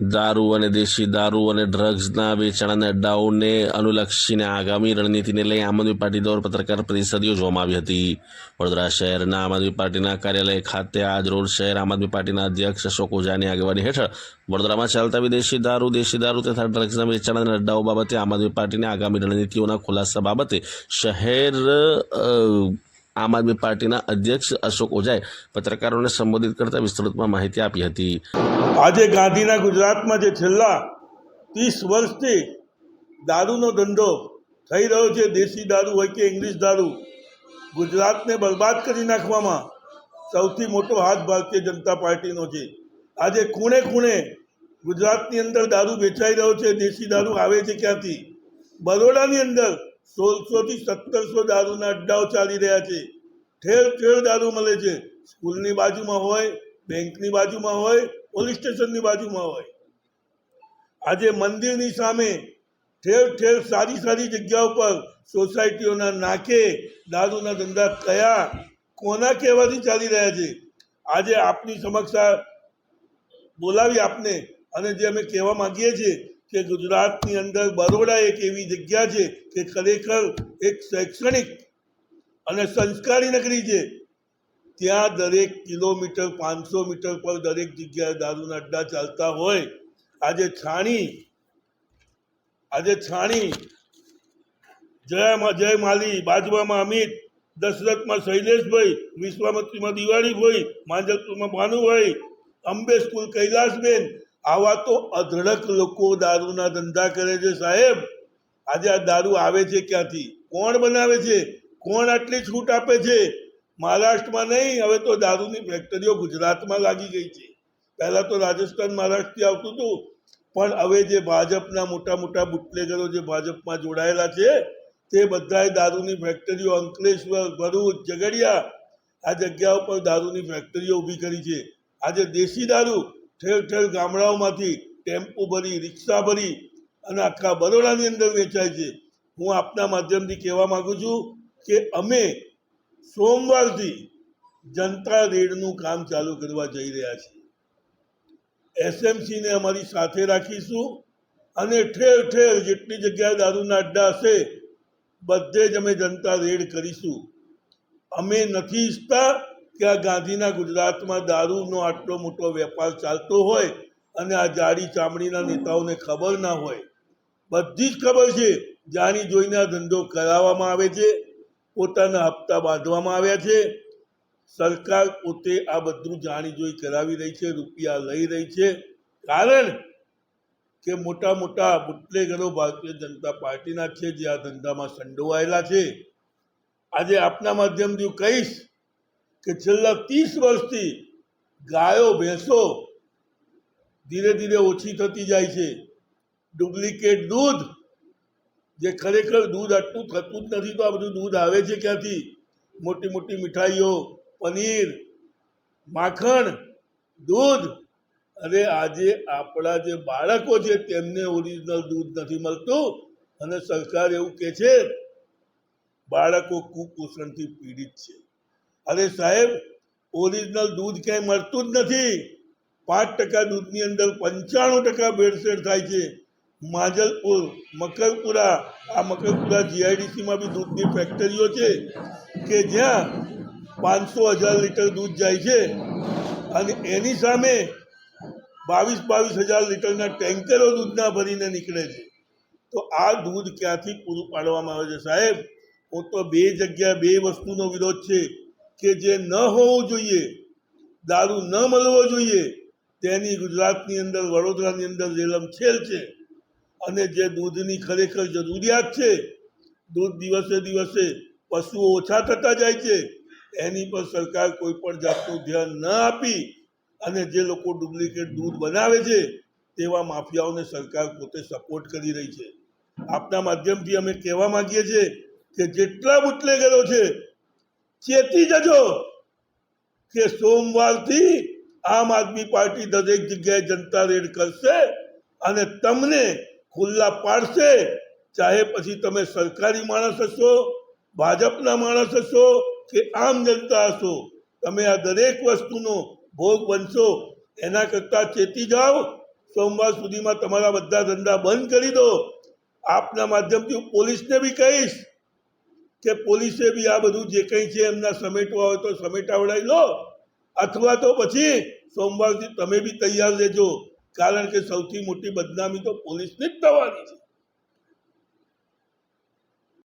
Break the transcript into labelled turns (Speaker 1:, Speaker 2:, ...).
Speaker 1: દારૂ અને દેશી દારૂ અને ડ્રગ્સના વેચાણ અડ્ડાઓને અનુલક્ષીને આગામી રણનીતિને લઈ આમ આદમી પાર્ટી દ્વારા પત્રકાર પરિષદ યોજવામાં આવી હતી. વડોદરા શહેરના આમ આદમી પાર્ટીના કાર્યાલય ખાતે આજ રોજ શહેર આમ આદમી પાર્ટીના અધ્યક્ષ અશોક ઓઝાની આગેવાની હેઠળ વડોદરામાં ચાલતા વિદેશી દારૂ, દેશી દારૂ તથા ડ્રગ્સના વેચાણ અડ્ડાઓ બાબતે આમ આદમી પાર્ટીની આગામી રણનીતિઓના ખુલાસા બાબતે શહેર આમ આદમી પાર્ટીના અધ્યક્ષ અશોક ઓઝાએ પત્રકારોને સંબોધિત કરતા વિસ્તૃતમાં માહિતી આપી હતી.
Speaker 2: આજે ગાંધીના ગુજરાતમાં જે છેલ્લા ત્રીસ વર્ષથી દારૂનો ધંધો થઈ રહ્યો છે, દેશી દારૂ હોય કે ઇંગ્લિશ દારૂ, ગુજરાતને બરબાદ કરી નાખવામાં સૌથી મોટો હાથ ભારતીય જનતા પાર્ટીનો છે. આજે ખૂણે ખૂણે ગુજરાતની અંદર દારૂ વેચાઈ રહ્યો છે, દેશી દારૂ આવે છે ક્યાંથી? બરોડાની અંદર સોળસોથી સત્તરસો દારૂના અડ્ડાઓ ચાલી રહ્યા છે. ઠેર ઠેર દારૂ મળે છે. સ્કૂલની બાજુમાં હોય, બેંકની બાજુમાં હોય, પોલીસ સ્ટેશનની બાજુમાં હોય. આજે મંદિરની સામે ઠેર ઠેર સારી સારી જગ્યાઓ પર સોસાયટીઓના નાકે દારૂના ધંધા કયા, કોના કહેવાથી ચાલી રહ્યા છે. આજે આપની સમક્ષ બોલાવી આપને અને જે અમે કહેવા માંગીએ છીએ કે ગુજરાતની અંદર બરોડા એક એવી જગ્યા છે કે ખરેખર એક શૈક્ષણિક અને સંસ્કારી નગરી છે. ત્યાં દરેક કિલોમીટર, પાંચસો મીટર પર દરેક જગ્યાએ દારૂના અડ્ડા ચાલતા હોય. આજે છાણી આજે છાણી, જયામાં જય માલી, બાજવામાં અમિત, દશરથમાં શૈલેષભાઈ, વિશ્વામત્રીમાં દિવાળીભાઈ, માંજલપુરમાં ભાનુભાઈ, અંબે સ્કૂલ કૈલાસબેન આવા તો અધડક લોકો દારૂના ધંધા કરે છે સાહેબ. આજે આ દારૂ આવે છે ક્યાંથી? કોણ બનાવે છે? કોણ આટલી છૂટ આપે છે? મહારાષ્ટ્રમાં નહીં, હવે તો દારૂની ફેક્ટરીઓ ગુજરાતમાં લાગી ગઈ છે. પહેલાં તો રાજસ્થાન મહારાષ્ટ્રથી આવતું હતું. પણ હવે જે ભાજપના મોટા મોટા બુટલેગરો જે ભાજપમાં જોડાયેલા છે, તે બધાએ દારૂની ફેક્ટરીઓ અંકલેશ્વર, ભરૂચ, ઝઘડિયા આ જગ્યા ઉપર દારૂની ફેક્ટરીઓ ઊભી કરી છે. આજે દેશી દારૂ ઠેર ઠેર ગામડાઓમાંથી ટેમ્પો ભરી, રિક્ષા ભરી અને આખા બરોડાની અંદર વેચાય છે. હું આપના માધ્યમથી કહેવા માગું છું કે અમે સોમવારથી જનતા રેડનું કામ ચાલુ કરવા જઈ રહ્યા છીએ. એસએમસીને અમારી સાથે રાખીશું અને ઠેર ઠેર જેટલી જગ્યાએ દારૂના અડ્ડા હશે, બધે જ અમે જનતા રેડ કરીશું. અમે નથી ઈચ્છતા કે આ ગાંધીના ગુજરાતમાં દારૂનો આટલો મોટો વેપાર ચાલતો હોય અને આ જાડી ચામડીના નેતાઓને ખબર ના હોય. બધી જ ખબર છે. જાણી જોઈને આ ધંધો કરાવવામાં આવે છે, પોતાના હપ્તા બાંધવામાં આવ્યા છે. સરકાર પોતે આ બધું જાણી જોઈ કરાવી રહી છે, રૂપિયા લઈ રહી છે. કારણ કે મોટા મોટા બુટલેગરો ભારતીય જનતા પાર્ટીના છે, જે આ ધંધામાં સંડોવાયેલા છે. આજે આપના માધ્યમથી હું કહીશ કે છેલ્લા ત્રીસ વર્ષથી ગાયો, ભેંસો ધીરે ધીરે ઓછી થતી જાય છે. ડુપ્લિકેટ દૂધ જે ખરેખર દૂધ આટલું થતું જ નથી, તો આ બધું દૂધ આવે છે ક્યાંથી? મોટી મોટી મીઠાઈઓ, પનીર, માખણ, દૂધ. અરે આજે આપણા જે બાળકો છે તેમને ઓરિજિનલ દૂધ નથી મળતું અને સરકાર એવું કહે છે, બાળકો કુપોષણથી પીડિત છે. અરે સાહેબ ઓરિજિનલ દૂધ ક્યાંય મળતું જ નથી. પાંચ ટકા દૂધની અંદર પંચાણું ટકા ભેળસેળ થાય છે. માજલપુર, મકરપુરા, આ મકરપુરા જીઆઈડીસીમાં બી દૂધની ફેક્ટરીઓ છે કે જ્યાં પાંચસો હજાર લીટર દૂધ જાય છે. અને એની સામે બાવીસ બાવીસ હજાર લીટરના ટેન્કરો દૂધના ભરીને નીકળે છે. તો આ દૂધ ક્યાંથી પૂરું પાડવામાં આવે છે? સાહેબ, હું તો બે જગ્યા બે વસ્તુનો વિરોધ છે. કે જે ન હોવું જોઈએ, દારૂ ન મળવો જોઈએ, તેની ગુજરાતની અંદર, વડોદરાની અંદર રેલમછેલ છે. અને જે દૂધની ખરેખર જરૂરિયાત છે, દૂધ દિવસે દિવસે પશુઓ ઓછા થતા જાય છે, એની પર સરકાર કોઈ પણ જાતનું ધ્યાન ન આપી અને જે લોકો ડુપ્લિકેટ દૂધ બનાવે છે, તેવા માફિયાઓને સરકાર પોતે સપોર્ટ કરી રહી છે. આપના માધ્યમથી અમે કહેવા માંગીએ છીએ કે જેટલા બુટલેગરો છે ચેતી જજો કે સોમવારથી આમ આદમી પાર્ટી દરેક જગ્યાએ જનતા રેડ કરશે અને તમને ખુલ્લા પાડશે. ચાહે પછી તમે સરકારી માણસ હશો, ભાજપના માણસ હશો કે આમ જનતા હશો, તમે આ દરેક વસ્તુનો ભોગ બનશો. એના કરતાં ચેતી જાઓ. સોમવાર સુધીમાં તમારા બધા ધંધા બંધ કરી દો. આપના માધ્યમથી પોલીસને બી કહીશ. કે પોલીસે બી આ બધું જે કંઈ છે એમના સમેટવા હોય તો સમેટાવડાવી લો. અથવા તો પછી સોમવારથી તમે બી તૈયાર રહેજો. કારણ કે સૌથી મોટી બદનામી તો પોલીસની જ થવાની છે.